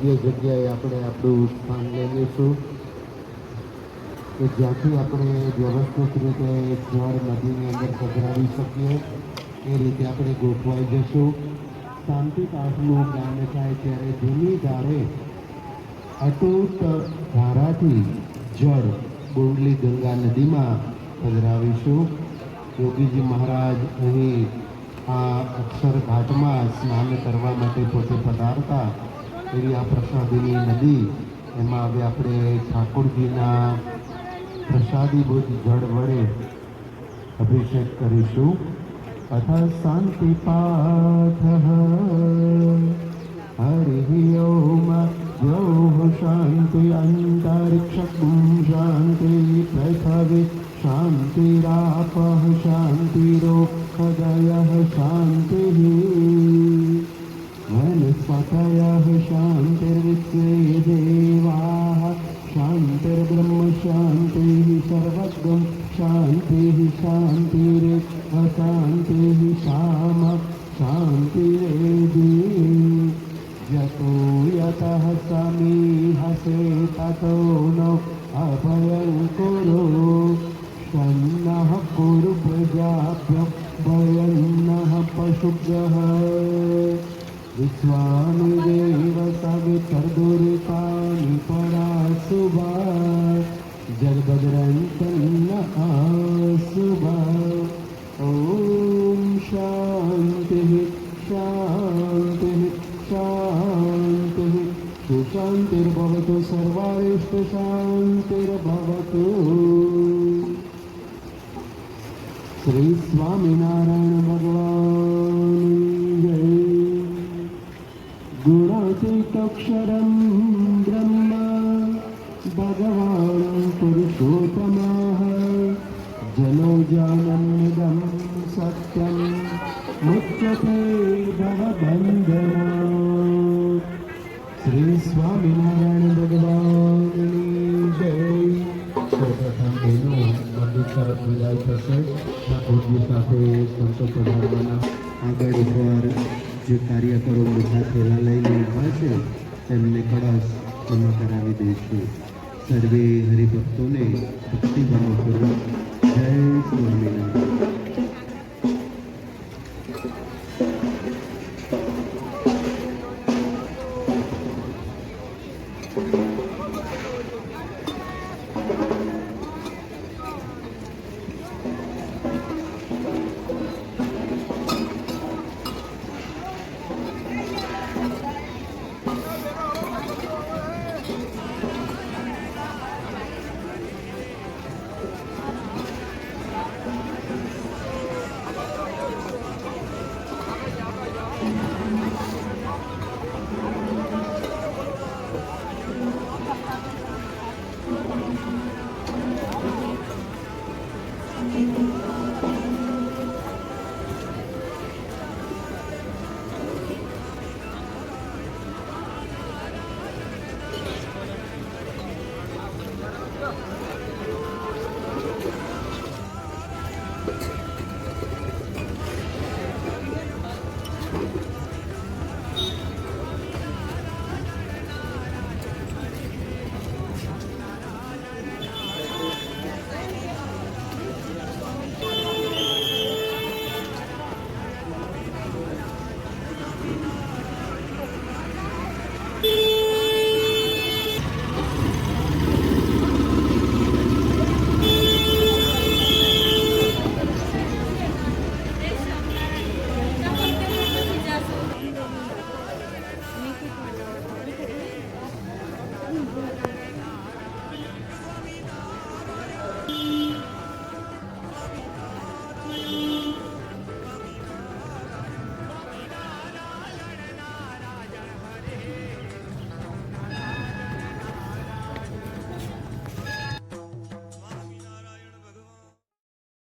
યોગ્ય જગ્યાએ આપણે આપણું સ્થાન લઈ લઈશું કે જ્યાંથી આપણે વ્યવસ્થિત રીતે જળ નદીની અંદર પધરાવી શકીએ, એ રીતે આપણે ગોઠવાઈ જશું. શાંતિ પાઠનું ગાન થાય ત્યારે ધીમી ધારે અતૂટ ધારાથી જળ બોરલી ગંગા નદીમાં પધરાવીશું યોગીજી મહારાજ અહીં આ અક્ષર ઘાટમાં સ્નાન કરવા માટે પોતે પધારતા એવી આ પ્રસાદીની નદી, એમાં હવે આપણે ઠાકોરજીના પ્રસાદી બુદ્ધ જળ વડે અભિષેક કરીશું. અથ શાંતિ પાઠ. હશે તતોનો અભયં કુરુ સન્નઃ કુરુ પ્રજાભ્ય ભયન્નઃ પશુભ્યઃ. વિશ્વાનુદેવ સવિતર્દુરિતાનિ પરાસુભા જગદરંતન્ન આસુભા सर्वारिष्टशान्तिर्भवतु श्री स्वामिनारायण भगवान जय गुणातीतक्षरं ब्रह्म भगवान् पुरुषोत्तमः जनो जानन्निदं सत्यं मुच्यते भवबन्धना સાથે સંતો પધારવાના આગળ ઉપર જે કાર્યકરો મોટા થેલા લઈને ઊભા છે, તેમને કળશ જમા કરાવી દઈશું સર્વે હરિભક્તોને ભક્તિભાવપૂર્વક જય સ્વામિનારાયણ.